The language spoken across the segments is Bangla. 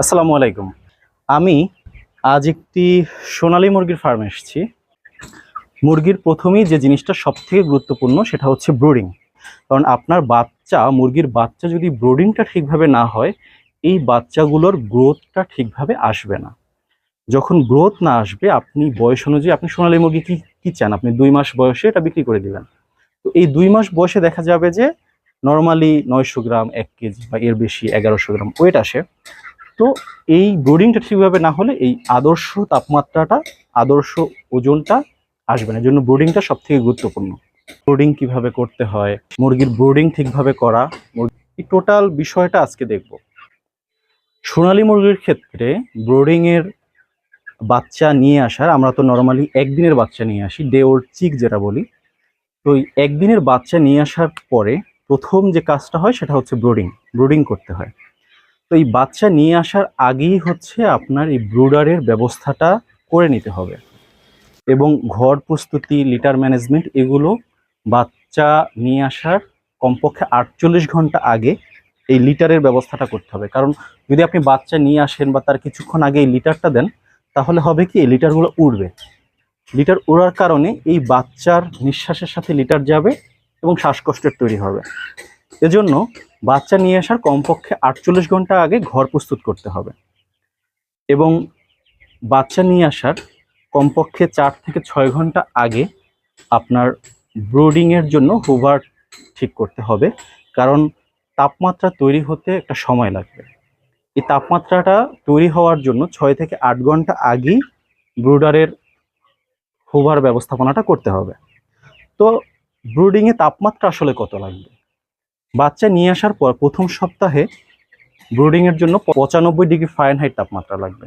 আসসালামু আলাইকুম। আমি আজ একটি সোনালী মুরগির ফার্মে এসেছি। মুরগির প্রথমেই যে জিনিসটা সবথেকে গুরুত্বপূর্ণ সেটা হচ্ছে ব্রুডিং কারণ আপনার বাচ্চা, মুরগির বাচ্চা যদি ব্রুডিংটা ঠিকভাবে না হয়, এই বাচ্চাগুলোর গ্রোথটা ঠিকভাবে আসবে না। যখন গ্রোথ না আসবে, আপনি বয়স অনুযায়ী আপনি সোনালী মুরগি কী কী চান? আপনি দুই মাস বয়সে এটা বিক্রি করে দিবেন। তো এই দুই মাস বয়সে দেখা যাবে যে নর্মালি নয়শো গ্রাম, এক কেজি বা এর বেশি এগারোশো গ্রাম ওয়েট আসে। তো এই ব্রোডিংটা ঠিকভাবে না হলে এই আদর্শ তাপমাত্রাটা, আদর্শ ওজনটা আসবে না। জন্য ব্রোডিংটা সব থেকে গুরুত্বপূর্ণ। ব্রোডিং কীভাবে করতে হয়, মুরগির ব্রোডিং ঠিকভাবে করা এই টোটাল বিষয়টা আজকে দেখব। সোনালী মুরগির ক্ষেত্রে ব্রোডিং এর বাচ্চা নিয়ে আসার, আমরা তো নর্মালি একদিনের বাচ্চা নিয়ে আসি ডে ওর চিক যেটা বলি, তো এই একদিনের বাচ্চা নিয়ে আসার পরে প্রথম যে কাজটা হয় সেটা হচ্ছে ব্রোডিং ব্রোডিং করতে হয়। তো এই বাচ্চা নিয়ে আসার আগেই হচ্ছে আপনার এই ব্রুডারের ব্যবস্থাটা করে নিতে হবে। এবং ঘর প্রস্তুতি, লিটার ম্যানেজমেন্ট এগুলো বাচ্চা নিয়ে আসার কমপক্ষে আটচল্লিশ ঘণ্টা আগে এই লিটারের ব্যবস্থাটা করতে হবে। কারণ যদি আপনি বাচ্চা নিয়ে আসেন বা তার কিছুক্ষণ আগে এই লিটারটা দেন, তাহলে হবে কি এই লিটারগুলো উড়বে। লিটার উড়ার কারণে এই বাচ্চার নিঃশ্বাসের সাথে লিটার যাবে এবং শ্বাসকষ্টের তৈরি হবে। এজন্য বাচ্চা নিয়ে আসার কমপক্ষে আটচল্লিশ ঘণ্টা আগে ঘর প্রস্তুত করতে হবে। এবং বাচ্চা নিয়ে আসার কমপক্ষে চার থেকে ছয় ঘণ্টা আগে আপনার ব্রোডিংয়ের জন্য হুভার ঠিক করতে হবে, কারণ তাপমাত্রা তৈরি হতে একটা সময় লাগবে। এই তাপমাত্রাটা তৈরি হওয়ার জন্য ছয় থেকে আট ঘণ্টা আগেই ব্রুডারের হুভার ব্যবস্থাপনাটা করতে হবে। তো ব্রুডিংয়ে তাপমাত্রা আসলে কত লাগবে? বাচ্চা নিয়ে আসার পর প্রথম সপ্তাহে ব্রুডিং এর জন্য পঁচানব্বই ডিগ্রি ফারেনহাইট তাপমাত্রা লাগবে।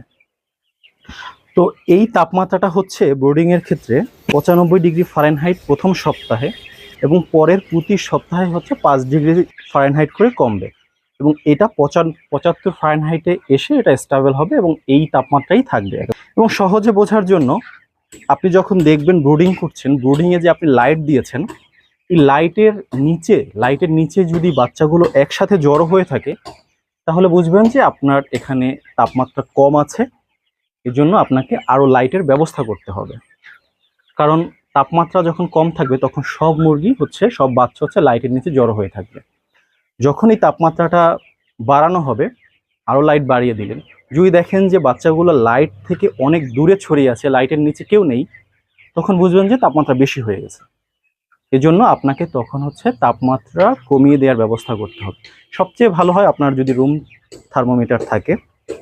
তো এই তাপমাত্রাটা হচ্ছে ব্রুডিং এর ক্ষেত্রে পঁচানব্বই ডিগ্রি ফারেনহাইট প্রথম সপ্তাহে এবং পরের প্রতি সপ্তাহে হচ্ছে পাঁচ ডিগ্রি ফারেনহাইট করে কমবে এবং এটা পঁচান পঁচাত্তর ফারেনহাইটে এসে এটা স্টেবল হবে এবং এই তাপমাত্রাই থাকবে। এবং সহজে বোঝার জন্য আপনি যখন দেখবেন ব্রুডিং করছেন, ব্রুডিংয়ে যে আপনি লাইট দিয়েছেন লাইটের নিচে লাইটের নিচে যদি বাচ্চাগুলো একসাথে জড়ো হয়ে থাকে, তাহলে বুঝবেন যে আপনার এখানে তাপমাত্রা কম আছে। এজন্য আপনাকে আরও লাইটের ব্যবস্থা করতে হবে। কারণ তাপমাত্রা যখন কম থাকবে, তখন সব মুরগি হচ্ছে, সব বাচ্চা হচ্ছে লাইটের নিচে জড়ো হয়ে থাকবে। যখন এই তাপমাত্রাটা বাড়ানো হবে আরও লাইট বাড়িয়ে দিলেন। যদি দেখেন যে বাচ্চাগুলো লাইট থেকে অনেক দূরে ছড়িয়ে আছে, লাইটের নিচে কেউ নেই, তখন বুঝবেন যে তাপমাত্রা বেশি হয়ে গেছে। এজন্য আপনাকে তখন হচ্ছে তাপমাত্রা কমিয়ে দেওয়ার ব্যবস্থা করতে হবে। সবচেয়ে ভালো হয় আপনার যদি রুম থার্মোমিটার থাকে,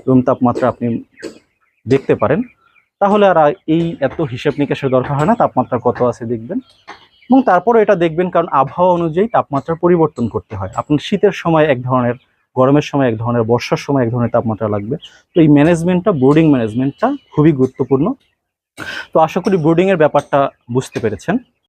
রুম তাপমাত্রা আপনি দেখতে পারেন, তাহলে আর এই এত হিসেব নিকাশের দরকার হয় না, তাপমাত্রা কত আছে দেখবেন। এবং তারপরে এটা দেখবেন, কারণ আবহাওয়া অনুযায়ী তাপমাত্রা পরিবর্তন করতে হয়। আপনার শীতের সময় এক ধরনের, গরমের সময় এক ধরনের, বর্ষার সময় এক ধরনের তাপমাত্রা লাগবে। তো এই ম্যানেজমেন্টটা, বোর্ডিং ম্যানেজমেন্টটা খুবই গুরুত্বপূর্ণ। তো আশা করি বোর্ডিংয়ের ব্যাপারটা বুঝতে পেরেছেন।